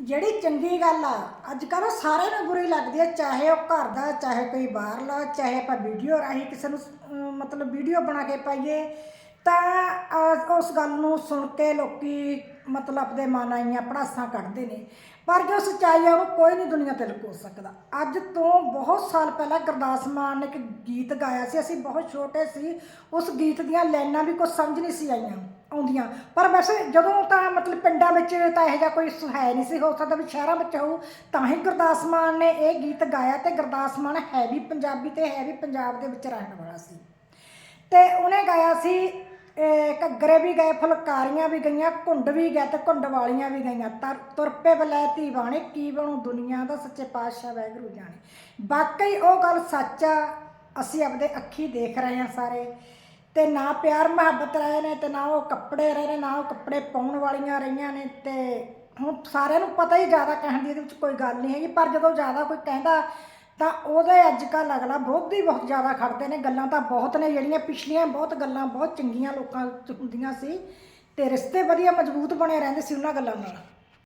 ਜਿਹੜੀ ਚੰਗੀ ਗੱਲ ਆ ਅੱਜ ਕੱਲ੍ਹ ਉਹ ਸਾਰਿਆਂ ਨੂੰ ਬੁਰੀ ਲੱਗਦੀ ਹੈ ਚਾਹੇ ਉਹ ਘਰ ਦਾ ਚਾਹੇ ਕੋਈ ਬਾਹਰਲਾ ਚਾਹੇ ਆਪਾਂ ਵੀਡੀਓ ਰਾਹੀਂ ਕਿਸੇ ਨੂੰ ਅਮ, ਮਤਲਬ ਵੀਡੀਓ ਬਣਾ ਕੇ ਪਾਈਏ ਤਾਂ ਅਹ, ਉਸ ਗੱਲ ਨੂੰ ਸੁਣ ਕੇ ਲੋਕੀ ਮਤਲਬ ਆਪਣੇ ਮਨ ਆਈਆਂ ਪੜਾਸਾਂ ਕੱਢਦੇ ਨੇ। ਪਰ ਜੋ ਸੱਚਾਈ ਆ ਉਹਨੂੰ ਕੋਈ ਨਹੀਂ ਦੁਨੀਆ ਤੇ ਲੁਕੋ ਸਕਦਾ। ਅੱਜ ਤੋਂ ਬਹੁਤ ਸਾਲ ਪਹਿਲਾਂ ਗੁਰਦਾਸ ਮਾਨ ਨੇ ਇੱਕ ਗੀਤ ਗਾਇਆ ਸੀ ਅਸੀਂ ਬਹੁਤ ਛੋਟੇ ਸੀ ਉਸ ਗੀਤ ਦੀਆਂ ਲਾਈਨਾਂ ਵੀ ਕੁਝ ਸਮਝ ਨਹੀਂ ਸੀ ਆਈਆਂ। ਆਉਂਦੀਆਂ। ਪਰ ਵੈਸੇ ਜਦੋਂ ਤਾਂ ਮਤਲਬ ਪਿੰਡਾਂ ਵਿੱਚ ਤਾਂ ਇਹੋ ਜਿਹਾ ਕੋਈ ਹੈ ਨਹੀਂ ਸੀ, ਹੋ ਸਕਦਾ ਵੀ ਸ਼ਹਿਰਾਂ ਵਿੱਚ ਹੋਊ, ਤਾਂ ਹੀ ਗੁਰਦਾਸ ਮਾਨ ਨੇ ਇਹ ਗੀਤ ਗਾਇਆ ਤੇ ਗੁਰਦਾਸ ਮਾਨ ਹੈ ਵੀ ਪੰਜਾਬੀ ਤੇ ਹੈ ਵੀ ਪੰਜਾਬ ਦੇ ਵਿੱਚ ਰਹਿਣ ਵਾਲਾ ਸੀ। ਤੇ ਉਹਨੇ ਗਾਇਆ ਸੀ ਘੱਗਰੇ ਵੀ ਗਏ, ਫੁਲਕਾਰੀਆਂ ਵੀ ਗਈਆਂ, ਘੁੰਡ ਵੀ ਗਏ ਤੇ ਘੁੰਡ ਵਾਲੀਆਂ ਵੀ ਗਈਆਂ। ਤਰ ਤੁਰਪੇ ਬਲੈਤੀ ਬਾਣੇ, ਕੀ ਬਣੂ ਦੁਨੀਆ ਦਾ ਸੱਚੇ ਪਾਤਸ਼ਾਹ ਵਾਹਿਗੁਰੂ ਜਾਣੇ। ਵਾਕਈ ਉਹ ਗੱਲ ਸੱਚ ਆ, ਅਸੀਂ ਆਪਦੇ ਅੱਖੀ ਦੇਖ ਰਹੇ ਹਾਂ ਸਾਰੇ। ਤੇ ਨਾ ਪਿਆਰ ਮੁਹੱਬਤ ਰਹੇ ਨੇ ਤੇ ਨਾ ਉਹ ਕੱਪੜੇ ਰਹੇ ਨੇ, ਨਾ ਉਹ ਕੱਪੜੇ ਪਾਉਣ ਵਾਲੀਆਂ ਰਹੀਆਂ ਨੇ ਤੇ ਹੁਣ ਸਾਰਿਆਂ ਨੂੰ ਪਤਾ ਹੀ ਜ਼ਿਆਦਾ ਕਹਿਣ ਦੀ ਇਹਦੇ ਵਿੱਚ ਕੋਈ ਗੱਲ ਨਹੀਂ ਹੈਗੀ, ਪਰ ਜਦੋਂ ਜ਼ਿਆਦਾ ਕੋਈ ਕਹਿੰਦਾ ਤਾਂ ਉਹਦੇ ਅੱਜ ਕੱਲ੍ਹ ਅਗਲਾ ਵਿਰੋਧ ਹੀ ਬਹੁਤ ਜ਼ਿਆਦਾ ਖੜਦੇ ਨੇ, ਗੱਲਾਂ ਤਾਂ ਬਹੁਤ ਨੇ ਜਿਹੜੀਆਂ ਪਿਛਲੀਆਂ ਬਹੁਤ ਗੱਲਾਂ ਬਹੁਤ ਚੰਗੀਆਂ ਲੋਕਾਂ 'ਚ ਹੁੰਦੀਆਂ ਸੀ ਤੇ ਰਿਸ਼ਤੇ ਵਧੀਆ ਮਜ਼ਬੂਤ ਬਣੇ ਰਹਿੰਦੇ ਸੀ ਉਹਨਾਂ ਗੱਲਾਂ ਨਾਲ।